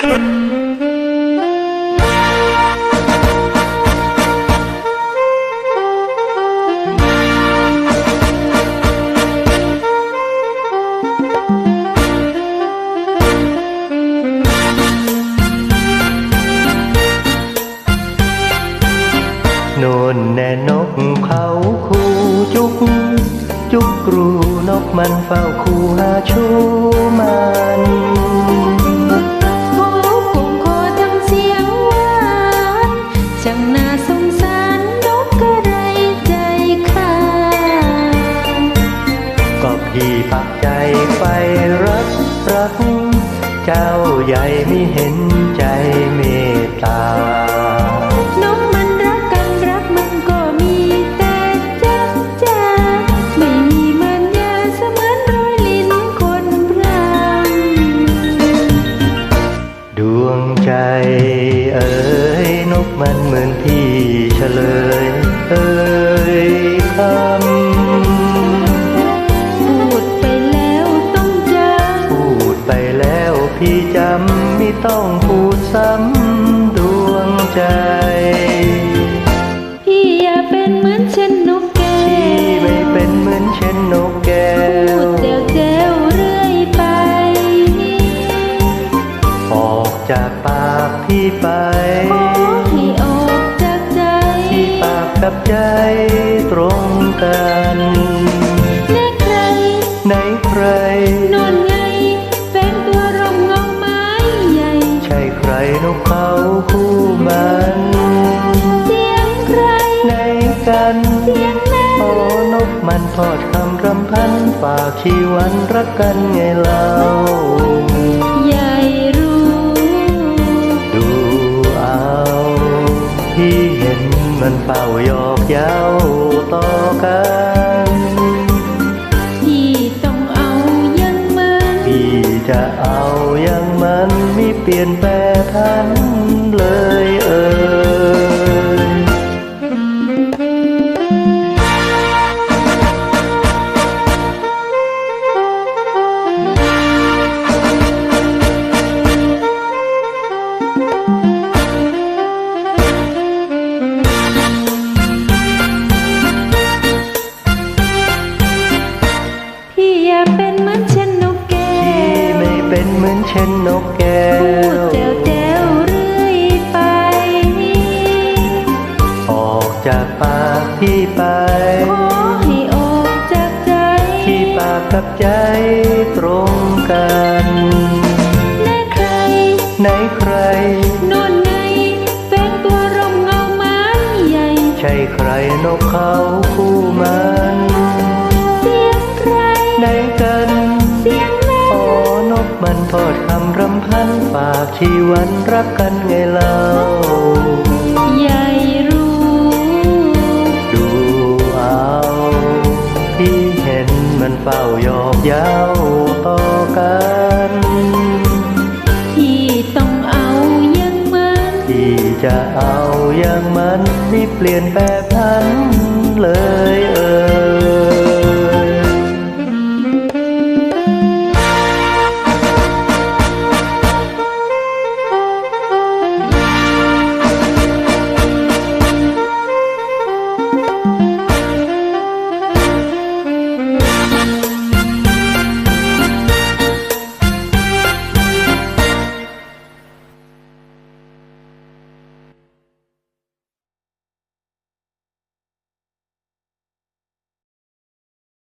โน่นแน่นกเขาคู่จุก จุกกรูนกมันเฝ้าคู่หาชูมัน ก็พี่ปักใจไฟรักรัก เจ้าใหญ่ไม่เห็นใจเมตตานกมันรักกันรักมันก็มีแต่จักจ้าไม่มีมันยาเสมือนรอยลิ้นคนพรางดวงใจเอ๋ยนกมันเหมือนพี่เฉลย เอ่ย ต้องพูดซ้ำดวงใจ พี่อย่าเป็นเหมือนเช่นนกแก้ที่ไม่วเป็นเหมือนเช่นนกแก้พูวดแจวแจวเรื่อยไป ออกจากปากพี่ไปขอให้ออกจากใจ ที่ปากกับใจตรงกันแน่ใครไหนใครนอนไง เขาคู่มันเสียงใครไหนกันเสียงนั้นโอ้นกมันทอดคำรำพันฝากชีวันรักกันไงเล่าใหญ่รู้ ดูเอาพี่เห็นมันเฝ้าหยอกเย้าต่อกันพี่ต้องเอาอยังมันพี่จะเอาอย่างมันไม่ เปลี่ยนแปลทันเลย เป็นเหมือนเช่นนกแก้พูดวแจวแจวเรื่อยไป ออกจากปากพี่ไป ขอให้ออกจากใจ ที่ปากกับใจตรงกันแน่ใครไหนใครนอนไงแฝงตัวร่มเงาไม้ใหญ่ ใช่ใครนกเขาคู่มัน รำพันฝากชีวันรักกันไงเล่าใหญ่รู้ ดูเอาพี่เห็นมันเฝ้าหยอกเย้าต่อกันพี่ต้องเอาอยังมันที่จะเอาอย่างมันไม่เปลี่ยนแปรพันเลยเอ่